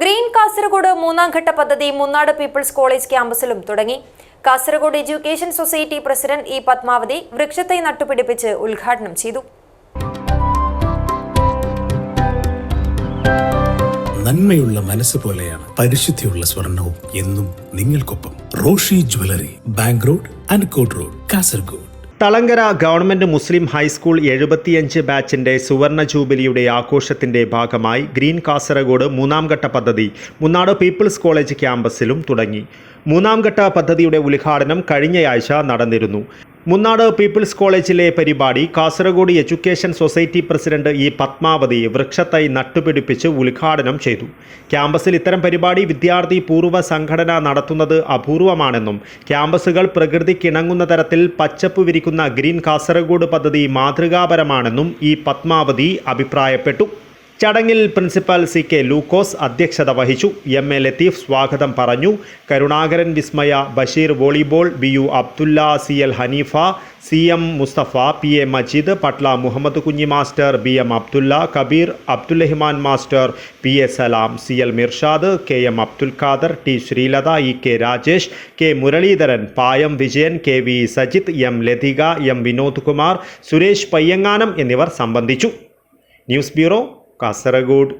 Green Kasaragod മൂന്നാം ഘട്ട പദ്ധതി മുന്നാട് പീപ്പിൾസ് കോളേജ് ക്യാമ്പസിലും തുടങ്ങി. Kasaragod education society president E Padmavathi വൃക്ഷത്തെ നട്ടുപിടിപ്പിച്ച് ഉദ്ഘാടനം ചെയ്തു. നന്മയുള്ള മനസ്സ് പോലെയാണ് പരിശുദ്ധിയുള്ള സ്വർണവും എന്നും നിങ്ങൾക്കൊപ്പം Roshi jewellery bank road അൻകോട്ട് road Kasaragod. Thalangara government Muslim high school എഴുപത്തിയഞ്ച് ബാച്ചിന്റെ സുവർണ ജൂബിലിയുടെ ആഘോഷത്തിന്റെ ഭാഗമായി ഗ്രീൻ കാസർഗോഡ് മൂന്നാം ഘട്ട പദ്ധതി മുന്നാട് പീപ്പിൾസ് കോളേജ് ക്യാമ്പസിലും തുടങ്ങി. മൂന്നാം ഘട്ട പദ്ധതിയുടെ ഉദ്ഘാടനം കഴിഞ്ഞയാഴ്ച നടന്നിരുന്നു. മുന്നാട് പീപ്പിൾസ് കോളേജിലെ പരിപാടി Kasaragod education society president E Padmavathi വൃക്ഷത്തൈ നട്ടുപിടിപ്പിച്ച് ഉദ്ഘാടനം ചെയ്തു. ക്യാമ്പസിൽ ഇത്തരം പരിപാടി വിദ്യാർത്ഥി പൂർവ സംഘടന നടത്തുന്നത് അപൂർവമാണെന്നും ക്യാമ്പസുകൾ പ്രകൃതിക്കിണങ്ങുന്ന തരത്തിൽ പച്ചപ്പ് വിരിക്കുന്ന ഗ്രീൻ കാസർഗോഡ് പദ്ധതി മാതൃകാപരമാണെന്നും ഇ പത്മാവതി അഭിപ്രായപ്പെട്ടു. ചടങ്ങിൽ പ്രിൻസിപ്പൽ സി കെ ലൂക്കോസ് അധ്യക്ഷത വഹിച്ചു. എം എ ലത്തീഫ് സ്വാഗതം പറഞ്ഞു. Karunakaran Vismaya Basheer volleyball B U Abdulla C L Haneefa C M Musthafa P A Majeed Patla Muhammad Kunhi master B M Abdulla Kabeer Abdulrahiman master P A Salam C L Mirshad K M Abdul Khader T Sreelatha E K Rajesh K Muraleedharan Payam Vijayan K V Sajith M Lathika M Vinod Kumar Suresh Payyangaanam എന്നിവർ സംബന്ധിച്ചു. News bureau Kasaragod